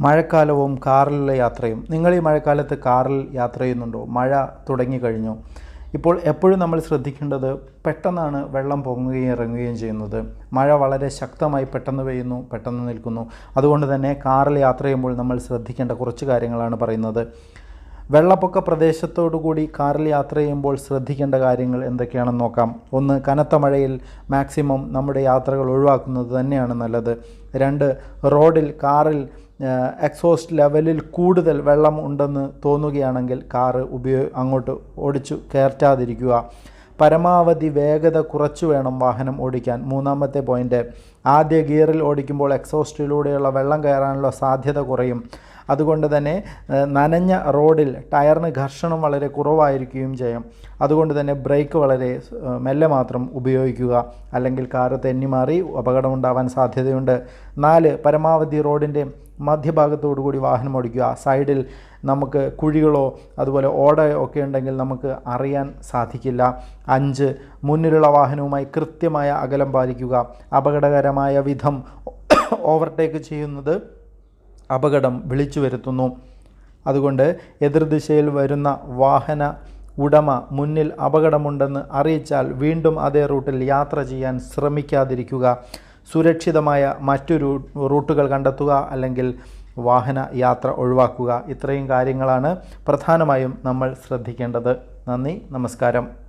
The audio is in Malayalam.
മഴക്കാലവും കാറിലുള്ള യാത്രയും. നിങ്ങൾ ഈ മഴക്കാലത്ത് കാറിൽ യാത്ര ചെയ്യുന്നുണ്ടോ? മഴ തുടങ്ങിക്കഴിഞ്ഞു ഇപ്പോൾ എപ്പോഴും നമ്മൾ ശ്രദ്ധിക്കേണ്ടത് പെട്ടെന്നാണ് വെള്ളം പൊങ്ങുകയും ഇറങ്ങുകയും ചെയ്യുന്നത്. മഴ വളരെ ശക്തമായി പെട്ടെന്ന് പെയ്യുന്നു പെട്ടെന്ന് നിൽക്കുന്നു. അതുകൊണ്ട് തന്നെ കാറിൽ യാത്ര ചെയ്യുമ്പോൾ നമ്മൾ ശ്രദ്ധിക്കേണ്ട കുറച്ച് കാര്യങ്ങളാണ് പറയുന്നത്. വെള്ളപ്പൊക്ക പ്രദേശത്തോടു കൂടി കാറിൽ യാത്ര ചെയ്യുമ്പോൾ ശ്രദ്ധിക്കേണ്ട കാര്യങ്ങൾ എന്തൊക്കെയാണെന്ന് നോക്കാം. ഒന്ന് കനത്ത മഴയിൽ മാക്സിമം നമ്മുടെ യാത്രകൾ ഒഴിവാക്കുന്നത് തന്നെയാണ് നല്ലത്. രണ്ട് റോഡിൽ കാറിൽ എക്സോസ്റ്റ് ലെവലിൽ കൂടുതൽ വെള്ളം ഉണ്ടെന്ന് തോന്നുകയാണെങ്കിൽ കാറ് ഉപയോ അങ്ങോട്ട് ഓടിച്ചു കയറ്റാതിരിക്കുക. പരമാവധി വേഗത കുറച്ചു വേണം വാഹനം ഓടിക്കാൻ. മൂന്നാമത്തെ പോയിന്റ് ആദ്യ ഗിയറിൽ ഓടിക്കുമ്പോൾ എക്സോസ്റ്റിലൂടെയുള്ള വെള്ളം കയറാനുള്ള സാധ്യത കുറയും. അതുകൊണ്ട് തന്നെ നനഞ്ഞ റോഡിൽ ടയറിന് ഘർഷണം വളരെ കുറവായിരിക്കുകയും ചെയ്യും. അതുകൊണ്ട് തന്നെ ബ്രേക്ക് വളരെ മെല്ലെ മാത്രം ഉപയോഗിക്കുക. അല്ലെങ്കിൽ കാറ് തെന്നിമാറി അപകടമുണ്ടാവാൻ സാധ്യതയുണ്ട്. നാല് പരമാവധി റോഡിന്റെ മധ്യഭാഗത്തോടു കൂടി വാഹനം ഓടിക്കുക. സൈഡിൽ നമുക്ക് കുഴികളോ അതുപോലെ ഓടയോ ഒക്കെ ഉണ്ടെങ്കിൽ നമുക്ക് അറിയാൻ സാധിക്കില്ല. അഞ്ച് മുന്നിലുള്ള വാഹനവുമായി കൃത്യമായ അകലം പാലിക്കുക. അപകടകരമായ വിധം ഓവർടേക്ക് ചെയ്യുന്നത് അപകടം വിളിച്ചു വരുത്തുന്നു. അതുകൊണ്ട് എതിർദിശയിൽ വരുന്ന വാഹന ഉടമ മുന്നിൽ അപകടമുണ്ടെന്ന് അറിയിച്ചാൽ വീണ്ടും അതേ റൂട്ടിൽ യാത്ര ചെയ്യാൻ ശ്രമിക്കാതിരിക്കുക. സുരക്ഷിതമായ മറ്റു റൂട്ടുകൾ കണ്ടെത്തുക അല്ലെങ്കിൽ വാഹന യാത്ര ഒഴിവാക്കുക. ഇത്രയും കാര്യങ്ങളാണ് പ്രധാനമായും നമ്മൾ ശ്രദ്ധിക്കേണ്ടത്. നന്ദി നമസ്കാരം.